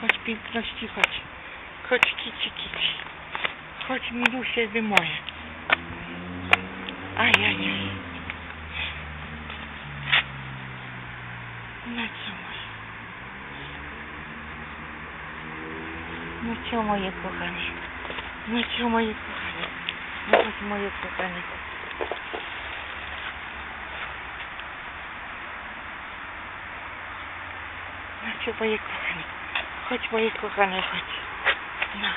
Chodź piękności, chodź. Chodź kici kici. Chodź milusie wy moje. Ajajaj. No co moje? No co moje kochanie? No co moje kochanie? No chodź moje kochanie. No co moje kochane? Chodź moje kochane, chodź. No.